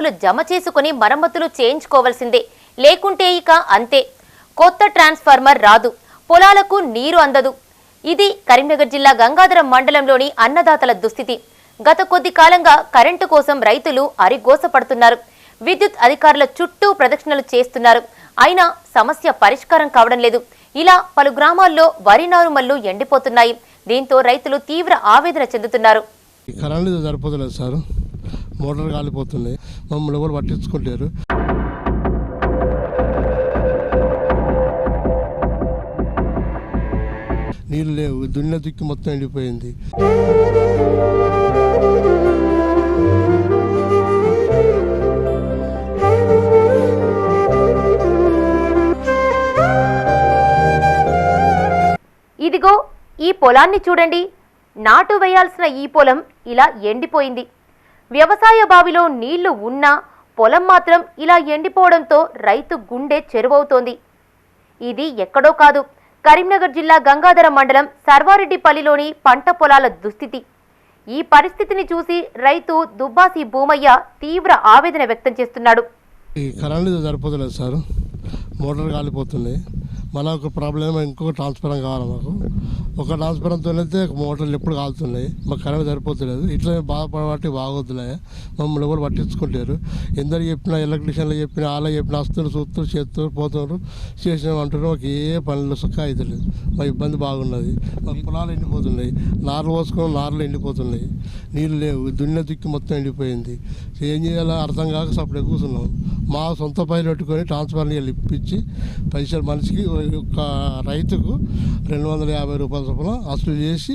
డబ్బులు జమ చేసుకుని మరమ్మతులు చేయించుకోవాల్సిందే. లేకుంటే ఇక అంతే. కొత్త ట్రాన్స్ఫార్మర్ రాదు. పొలాలకు నీరు అందదు. ఇది కరీంనగర్ జిల్లా గంగాధరం మండలంలోని అన్నదాతల దుస్థితి. గత కొద్ది కాలంగా కరెంటు కోసం రైతులు అరిగోసపడుతున్నారు. విద్యుత్ అధికారుల చుట్టూ ప్రదక్షిణలు చేస్తున్నారు. అయినా సమస్య పరిష్కారం కావడం లేదు. ఇలా పలు గ్రామాల్లో వరి నారుమల్లు ఎండిపోతున్నాయి. దీంతో రైతులు తీవ్ర ఆవేదన చెందుతున్నారు. కరెంటు సరిపోతలేదు సార్. మోటార్ కాలిపోతున్నాయి మమ్మల్ని ఎవరు పట్టించుకుంటారు నీళ్ళు లేవు. దున్న దిక్కు మొత్తం ఎండిపోయింది. ఇదిగో ఈ పొలాన్ని చూడండి. నాటు వేయాల్సిన ఈ పొలం ఇలా ఎండిపోయింది. వ్యవసాయ బావిలో నీళ్ళు ఉన్నా పొలం మాత్రం ఇలా ఎండిపోవడంతో రైతు గుండె చెరువవుతోంది. ఇది ఎక్కడో కాదు. కరీంనగర్ జిల్లా గంగాధర మండలం సర్వారెడ్డిపల్లిలోని పంట పొలాల దుస్థితి. ఈ పరిస్థితిని చూసి రైతు దుబ్బాసి భూమయ్య తీవ్ర ఆవేదన వ్యక్తం చేస్తున్నాడు. ఈ కరెంటు సరిపోతలేదు సార్. మోటార్ కాలిపోతుంది. మన ఒక ప్రాబ్లం ఇంకొక ట్రాన్స్ఫరం కావాలి మాకు. ఒక ట్రాన్స్ఫరంతో అయితే మోటార్లు ఎప్పుడు కాలుతున్నాయి. మాకు కరెంట్ సరిపోతలేదు. ఇట్లా బాధపడబట్టి బాగోద్దులే మమ్మల్ని ఎవరు పట్టించుకుంటారు ఎందరు చెప్పినా ఎలక్ట్రీషియన్లు చెప్పినా వాళ్ళ చెప్పిన వస్తున్నారు చూస్తారు చేస్తారు పోతున్నారు చేసిన అంటున్నారు. మాకు ఏ పనులు సుఖ అవుతలేదు మా ఇబ్బంది బాగున్నది. మా పొలాలు ఎండిపోతున్నాయి. నార్లు పోసుకొని నార్లు ఎండిపోతున్నాయి. నీళ్ళు లేవు. దున్న దిక్కు మొత్తం ఎండిపోయింది. ఏం చేయాలో అర్థం కాక సపడే కూర్చున్నాం. మా సొంత పైలు పెట్టుకొని ట్రాన్స్ఫర్ని ఇప్పించి పైసలు మనిషికి ఒక రైతుకు రెండు వందల యాభై రూపాయల చొప్పున అసలు చేసి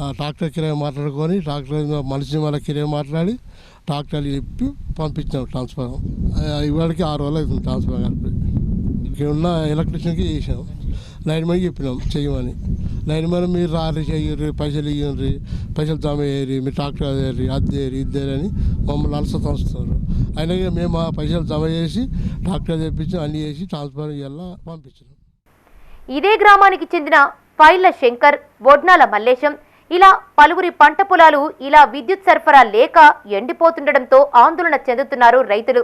ఆ ట్రాక్టర్ కిరాయి మాట్లాడుకొని ట్రాక్టర్ మనిషి వాళ్ళ కిరాయి మాట్లాడి ట్రాక్టర్లు ఇప్పి పంపించాం ట్రాన్స్ఫర్. ఇవాడికి ఆరు రోజులు అవుతుంది ట్రాన్స్ఫర్ కలిపి. ఇక్కడ ఉన్న ఎలక్ట్రీషియన్కి చేసాం లైన్ మ్యాన్ చెప్పినాం చేయమని. లైన్ మ్యాన్ మీరు రారి చెయ్యరు పైసలు ఇయ్యండి పైసలు జమ చేయరు మీరు ట్రాక్టర్ అదేరి అద్దేరి ఇద్దేరి అని మమ్మల్ని అలసత వస్తున్నారు. అయినా మేము ఆ పైసలు జమ చేసి డాక్టర్ తెప్పించి అన్ని చేసి ట్రాన్స్ఫర్ ఇవ్వాల పంపించాం ఇదే గ్రామానికి చెందిన పైళ్ళ శంకర్ బొడ్నాల మల్లేశం ఇలా పలువురి పంట పొలాలు ఇలా విద్యుత్ సరఫరా లేక ఎండిపోతుండటంతో ఆందోళన చెందుతున్నారు రైతులు.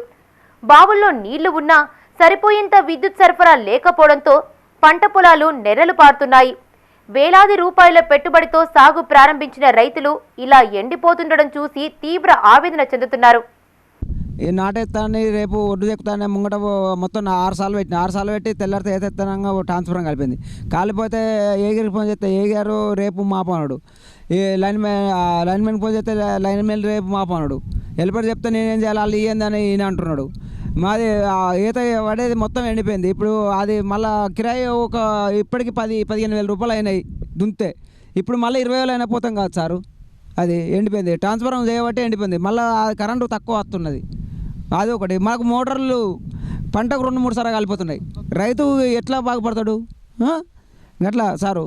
బావుల్లో నీళ్ళు ఉన్నా సరిపోయేంత విద్యుత్ సరఫరా లేకపోవడంతో పంట పొలాలు నెర్రలు పారుతున్నాయి. వేలాది రూపాయల పెట్టుబడితో సాగు ప్రారంభించిన రైతులు ఇలా ఎండిపోతుండడం చూసి తీవ్ర ఆవేదన చెందుతున్నారు. ఈ నాటెత్తాన్ని రేపు ఒడ్డు ఎక్కుతానే ముంగట మొత్తం ఆరు సార్లు పెట్టిన ఆరు సార్లు పెట్టి తెల్లారితే ఏతెత్తనంగా ట్రాన్స్ఫర్ కలిపింది. కాలిపోతే ఏగిరికి ఫోన్ చేస్తే ఏగారు రేపు మాపనడు. ఈ line man line man phone చేస్తే లైన్ మ్యాన్ రేపు మాపనడు. వెళ్ళిపోయి చెప్తే నేనేం చేయాలి? వాళ్ళు ఇయ్యందని ఈయన అంటున్నాడు. మాది ఈత పడేది మొత్తం ఎండిపోయింది. ఇప్పుడు అది మళ్ళా కిరాయి ఒక ఇప్పటికి పది పదిహేను వేల రూపాయలు అయినాయి దుంతే. ఇప్పుడు మళ్ళీ ఇరవై వేలు అయినా పోతాం కాదు సారు. అది ఎండిపోయింది. ట్రాన్స్ఫారం చేయబట్టి ఎండిపోయింది. మళ్ళీ కరెంటు తక్కువ వస్తున్నది. అది ఒకటి మాకు మోటార్లు పంటకు రెండు మూడు సార్లు కాలిపోతున్నాయి. రైతు ఎట్లా బాగుపడతాడు? గట్లా ఎట్లా సారు.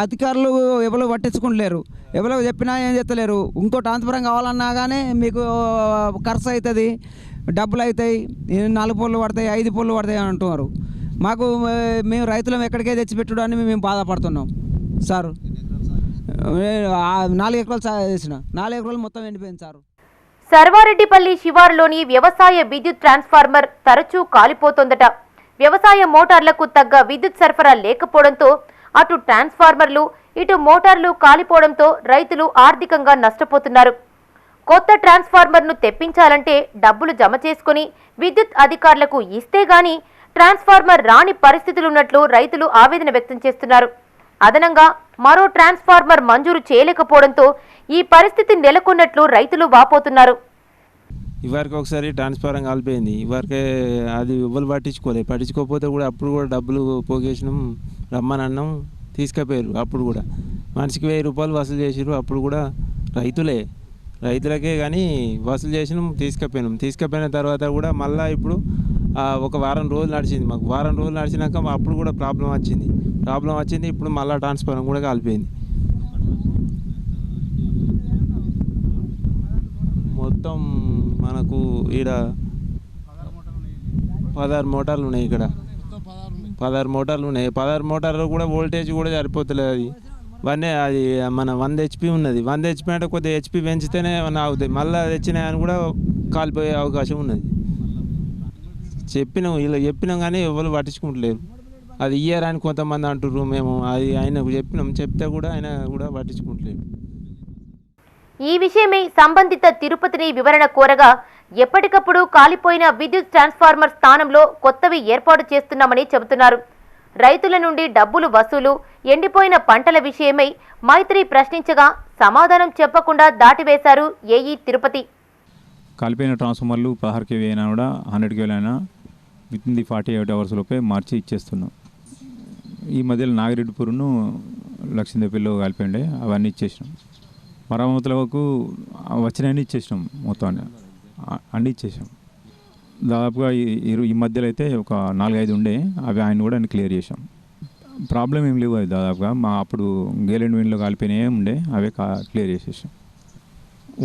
అధికారులు ఎవరో పట్టించుకుంటలేరు. ఎవరో చెప్పినా ఏం చేస్తలేరు. ఇంకో ట్రాన్స్ఫరం కావాలన్నా కానీ మీకు ఖర్చు అవుతుంది డబ్బులు అవుతాయి నాలుగు పొల్లు పడతాయి ఐదు పొల్లు పడతాయి అని అంటున్నారు. మాకు మేము రైతులం ఎక్కడికే తెచ్చిపెట్టుడు అని మేము బాధపడుతున్నాం. సారు. నాలుగు ఎకరాలు సా- నాలుగు ఎకరాలు మొత్తం ఎండిపోయింది సార్. సర్వారెడ్డిపల్లి శివారులోని వ్యవసాయ విద్యుత్ ట్రాన్స్ఫార్మర్ తరచూ కాలిపోతోందట. వ్యవసాయ మోటార్లకు తగ్గ విద్యుత్ సరఫరా లేకపోవడంతో అటు ట్రాన్స్ఫార్మర్లు ఇటు మోటార్లు కాలిపోవడంతో రైతులు ఆర్థికంగా నష్టపోతున్నారు. కొత్త ట్రాన్స్ఫార్మర్ను తెప్పించాలంటే డబ్బులు జమ చేసుకుని విద్యుత్ అధికారులకు ఇస్తే గాని ట్రాన్స్ఫార్మర్ రాని పరిస్థితులున్నట్లు రైతులు ఆవేదన వ్యక్తం చేస్తున్నారు. అదనంగా మరో ట్రాన్స్ఫార్మర్ మంజూరు చేయలేకపోవడంతో ఈ పరిస్థితి నెలకొన్నట్లు రైతులు వాపోతున్నారు. ఇవరికి ఒకసారి ట్రాన్స్ఫారం కాలిపోయింది. ఇవరికే అది ఎవ్వరు పట్టించుకోలేదు పట్టించుకోకపోతే కూడా అప్పుడు కూడా డబ్బులు పోగేసినాం రమ్మని అన్నం తీసుకుపోయారు అప్పుడు కూడా. మనిషికి వెయ్యి రూపాయలు వసూలు చేసిరు అప్పుడు కూడా రైతులే. రైతులకే కానీ వసూలు చేసినాం తీసుకుపోయినాం. తీసుకుపోయిన తర్వాత కూడా మళ్ళీ ఇప్పుడు ఒక వారం రోజులు నడిచింది. మాకు వారం రోజులు నడిచినాక అప్పుడు కూడా ప్రాబ్లం వచ్చింది. ప్రాబ్లం వచ్చింది ఇప్పుడు మళ్ళీ ట్రాన్స్ఫారం కూడా కాలిపోయింది. మొత్తం మనకు ఈడ పదహారు మోటార్లు ఉన్నాయి ఇక్కడ. పదహారు మోటార్లు ఉన్నాయి. పదహారు మోటార్లు కూడా వోల్టేజ్ కూడా సరిపోతలేదు అది. వన్ అది మన వంద హెచ్పి ఉన్నది. వంద హెచ్పి అంటే కొద్దిగా హెచ్పి పెంచితేనే ఏమన్నా అవుతాయి. మళ్ళీ తెచ్చినాయని కూడా కాలిపోయే అవకాశం ఉన్నది. చెప్పినాం ఇలా చెప్పినాం కానీ ఎవరు పట్టించుకుంటలేరు. అది ఇయ్యారని కొంతమంది అంటుర్రు మేము. అది ఆయనకు చెప్పినాం చెప్తే కూడా ఆయన కూడా పట్టించుకుంటలేరు. ఈ విషయమై సంబంధిత తిరుపతిని వివరణ కోరగా ఎప్పటికప్పుడు కాలిపోయిన విద్యుత్ ట్రాన్స్ఫార్మర్ స్థానంలో కొత్తవి ఏర్పాటు చేస్తున్నామని చెబుతున్నారు. రైతుల నుండి డబ్బులు వసూలు ఎండిపోయిన పంటల విషయమై మైత్రి ప్రశ్నించగా సమాధానం చెప్పకుండా దాటివేశారు ఏఈ తిరుపతి. కాలిపోయిన ట్రాన్స్ఫార్మర్లు పదహారు కేవీ అయినా కూడా హండ్రెడ్ కేవీ అయినా within the forty eight hours లోపే మార్చి ఇచ్చేస్తున్నాం. ఈ మధ్యలో నాగిరెడ్డిపూర్ను లక్ష్మీదేవిలో కాలిపోయిండే అవన్నీ ఇచ్చేసినాం. మరమ్మతులకు వచ్చినాయని ఇచ్చేసినాం మొత్తం అన్ని అన్నీ ఇచ్చేసాం దాదాపుగా ఈ- మధ్యలో అయితే ఒక నాలుగైదు ఉండే అవి ఆయన కూడా అన్ని క్లియర్ చేసాం ప్రాబ్లం ఏం లేవు అవి దాదాపుగా. మా అప్పుడు గేలెండ్ విన్లో కాలిపోయినాయే ఉండే అవే క్లియర్ చేసేసాం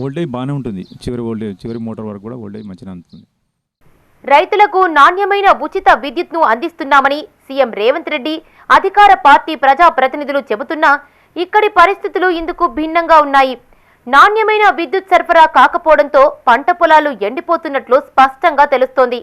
వోల్టేజ్ బాగానే ఉంటుంది. చివరి వోల్టేజ్ చివరి మోటార్ వరకు కూడా వోల్టేజ్ మంచిగా అందుతుంది రైతులకు నాణ్యమైన ఉచిత విద్యుత్ను అందిస్తున్నామని సీఎం రేవంత్ రెడ్డి అధికార పార్టీ ప్రజా ప్రతినిధులు చెబుతున్నా ఇక్కడి పరిస్థితులు ఇందుకు భిన్నంగా ఉన్నాయి. నాణ్యమైన విద్యుత్ సరఫరా కాకపోవడంతో పంట పొలాలు ఎండిపోతున్నట్లు స్పష్టంగా తెలుస్తోంది.